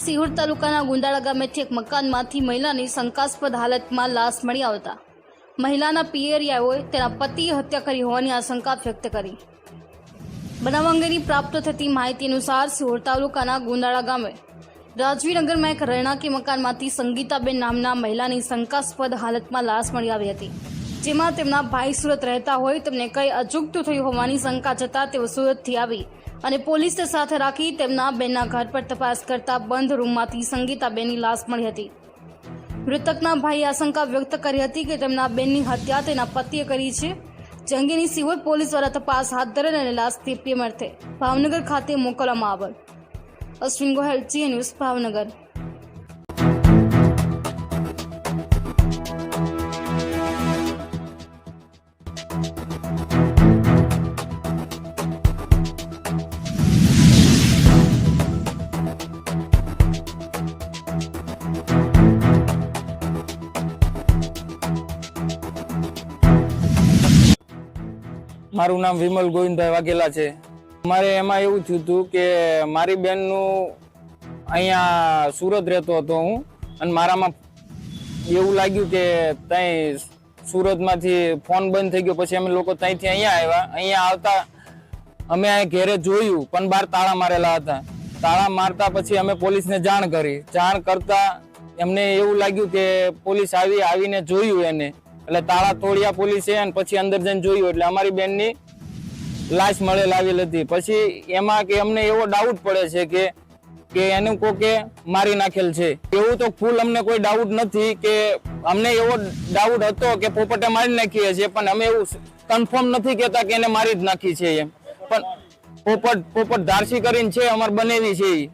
સિહોર તાલુકાના ગુંદાળા ગામેથી એક મકાનમાંથી મહિલાની શંકાસ્પદ હાલતમાં લાશ મળી આવતા. મહિલાના પિયરિયાઓએ તેના પતિએ હત્યા કરી હોવાની આશંકા વ્યક્ત કરી. બનાવ અંગેની પ્રાપ્ત થતી માહિતી અનુસાર સિહોર તાલુકાના ગુંદાળા ગામે, રાજવીનગરમાં એક રહેણાંકી મકાનમાંથી સંગીતાબેન નામના મહિલાની શંકાસ્પદ હાલતમાં લાશ મળી આવી હતી. જેમાં તેમના ભાઈ સુરત રહેતા હોય તેમને કંઈ અચૂકતું થયું હોવાની શંકા જતા તેઓ સુરતથી આવી અને પોલીસને સાથે રાખી તેમના બેનના ઘર પર તપાસ કરતા બંધ રૂમમાંથી સંગીતાબેનની લાશ મળી હતી. મૃતકના ભાઈએ આશંકા વ્યક્ત કરી હતી કે તેમના બેનની હત્યા તેના પતિએ કરી છે, જે અંગેની પોલીસ દ્વારા તપાસ હાથ ધરે અને લાશ પીએમ અર્થે ભાવનગર ખાતે મોકલવામાં આવેલ. Ashwin Gohel Zee news Bhavnagar. મારું નામ વિમલ ગોવિંદભાઈ વાઘેલા છે. મારે એમાં એવું થયું હતું કે મારી બેનનું અહીંયા સુરત રહેતો હતો હું અને મારામાં એવું લાગ્યું કે ત્યાં સુરતમાંથી ફોન બંધ થઈ ગયો. પછી અમે લોકો ત્યાંથી અહીંયા આવ્યા. અહીંયા આવતા અમે આ ઘેરે જોયું, પણ બહાર તાળા મારેલા હતા. તાળા મારતા પછી અમે પોલીસને જાણ કરી. જાણ કરતા એમને એવું લાગ્યું કે પોલીસ આવી, આવીને જોયું એને. એટલે તાળા તોડ્યા પોલીસે અને પછી અંદર જઈને જોયું. એટલે અમારી બેનની લાશ મળેલ આવેલ હતી. પછી એમાં કે અમને એવો ડાઉટ પડે છે કે કે એનું કોકે મારી નાખેલ છે. એવું તો ફૂલ અમને કોઈ ડાઉટ નથી કે અમને એવો ડાઉટ હતો કે પોપટે મારી નાખીએ છીએ પણ અમે એવું કન્ફર્મ નથી કહેતા કે એને મારી જ નાખી છે એમ. પણ પોપટ પોપટ ધારસી કરીને છે, અમારે બનેવી છે ઈ.